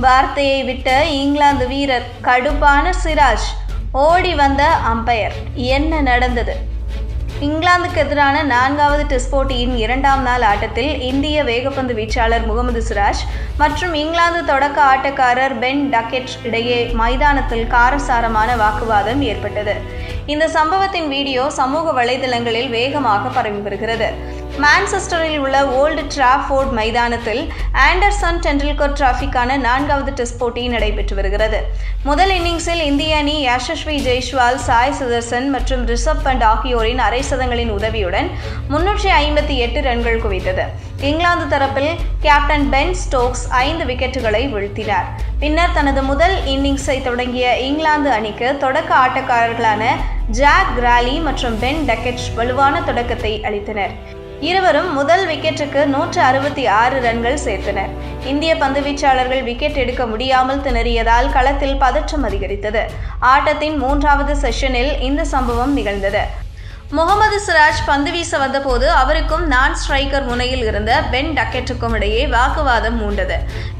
வார்த்தையை விட்ட இங்கிலாந்து வீரர் கடுப்பான சிராஜ் ஓடி வந்த அம்பையர். என்ன நடந்தது? இங்கிலாந்துக்கு எதிரான நான்காவது டெஸ்ட் போட்டியின் இரண்டாம் நாள் ஆட்டத்தில் இந்திய வேகப்பந்து வீச்சாளர் முகமது சிராஜ் மற்றும் இங்கிலாந்து தொடக்க ஆட்டக்காரர் பென் டக்கெட் இடையே மைதானத்தில் காரசாரமான வாக்குவாதம் ஏற்பட்டது. இந்த சம்பவத்தின் வீடியோ சமூக வலைதளங்களில் வேகமாக பரவி வருகிறது. மான்செஸ்டரில் உள்ள ஓல்டு டிராஃபோர்ட் மைதானத்தில் ஆண்டர்சன் டெண்டுல்கர் டிராஃபிக்கான நான்காவது டெஸ்ட் போட்டி நடைபெற்று வருகிறது. முதல் இன்னிங்ஸில் இந்திய அணி யஷஸ்வி ஜெய்ஷ்வால் சாய் சுதர்சன் மற்றும் ரிஷப் பண்ட் ஆகியோரின் அரை சதங்களின் உதவியுடன் முன்னூற்றி ஐம்பத்தி எட்டு ரன்கள் குவித்தது. இங்கிலாந்து தரப்பில் கேப்டன் பென் ஸ்டோக்ஸ் ஐந்து விக்கெட்டுகளை வீழ்த்தினார். பின்னர் தனது முதல் இன்னிங்ஸை தொடங்கிய இங்கிலாந்து அணிக்கு தொடக்க ஆட்டக்காரர்களான ஜாக் கிராலி மற்றும் பென் டக்கெட் வலுவான தொடக்கத்தை அளித்தனர். இருவரும் முதல் விக்கெட்டுக்கு நூற்று அறுபத்தி ஆறு ரன்கள் சேர்த்தனர். இந்திய பந்துவீச்சாளர்கள் விக்கெட் எடுக்க முடியாமல் திணறியதால் களத்தில் பதற்றம் அதிகரித்தது. ஆட்டத்தின் மூன்றாவது செஷனில் இந்த சம்பவம் நிகழ்ந்தது. முகமது சிராஜ் பந்து வீச வந்தபோது அவருக்கும் நான் ஸ்ட்ரைக்கர் முனையில் இருந்த பென் டக்கெட்டுக்கும் இடையே வாக்குவாதம் மூண்டது.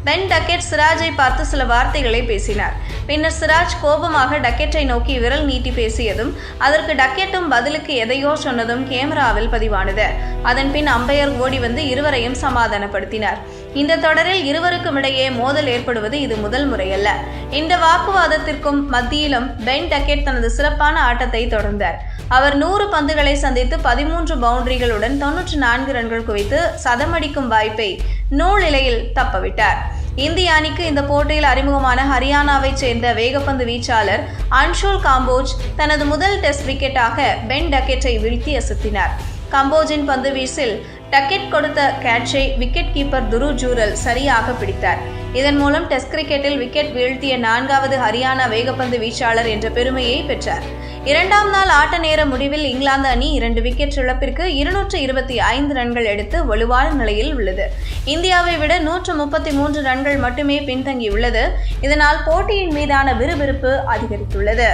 பென் டக்கெட் சிராஜை பார்த்து சில வார்த்தைகளை பேசினார். பின்னர் சிராஜ் கோபமாக டக்கெட்டை நோக்கி விரல் நீட்டி பேசியதும் அதற்கு டக்கெட்டும் பதிலுக்கு எதையோ சொன்னதும் கேமராவில் பதிவானது. அதன்பின் அம்பையர் ஓடி வந்து இருவரையும் சமாதானப்படுத்தினார். இந்த தொடரில் இருவருக்கும் இடையே மோதல் ஏற்படுவது இது முதல் முறையல்ல. இந்த வாக்குவாதத்திற்கும் மத்தியிலும் பென் டக்கெட் தனது சிறப்பான ஆட்டத்தை தொடர்ந்தார். அவர் நூறு பந்துகளை சந்தித்து பதிமூன்று பவுண்டரிகளுடன் தொன்னூற்றி நான்கு ரன்கள் குவித்து சதமடிக்கும் வாய்ப்பை நூலிலையில் தப்பவிட்டார். இந்திய அணிக்கு இந்த போட்டியில் அறிமுகமான ஹரியானாவைச் சேர்ந்த வேகப்பந்து வீச்சாளர் அன்ஷுல் காம்போஜ் தனது முதல் டெஸ்ட் விக்கெட்டாக பென் டக்கெட்டை வீழ்த்தி அசத்தினார். கம்போஜின் பந்து வீசில் டக்கெட் கொடுத்த கேட்சை விக்கெட் கீப்பர் துரு ஜூரல் சரியாக பிடித்தார். இதன் மூலம் டெஸ்ட் கிரிக்கெட்டில் விக்கெட் வீழ்த்திய நான்காவது ஹரியானா வேகப்பந்து வீச்சாளர் என்ற பெருமையை பெற்றார். இரண்டாம் நாள் ஆட்ட நேர முடிவில் இங்கிலாந்து அணி இரண்டு விக்கெட் இழப்பிற்கு இருநூற்று இருபத்தி ஐந்து ரன்கள் எடுத்து வலுவான நிலையில் உள்ளது. இந்தியாவை விட நூற்று முப்பத்தி மூன்று ரன்கள் மட்டுமே பின்தங்கியுள்ளது. இதனால் போட்டியின் மீதான விறுவிறுப்பு அதிகரித்துள்ளது.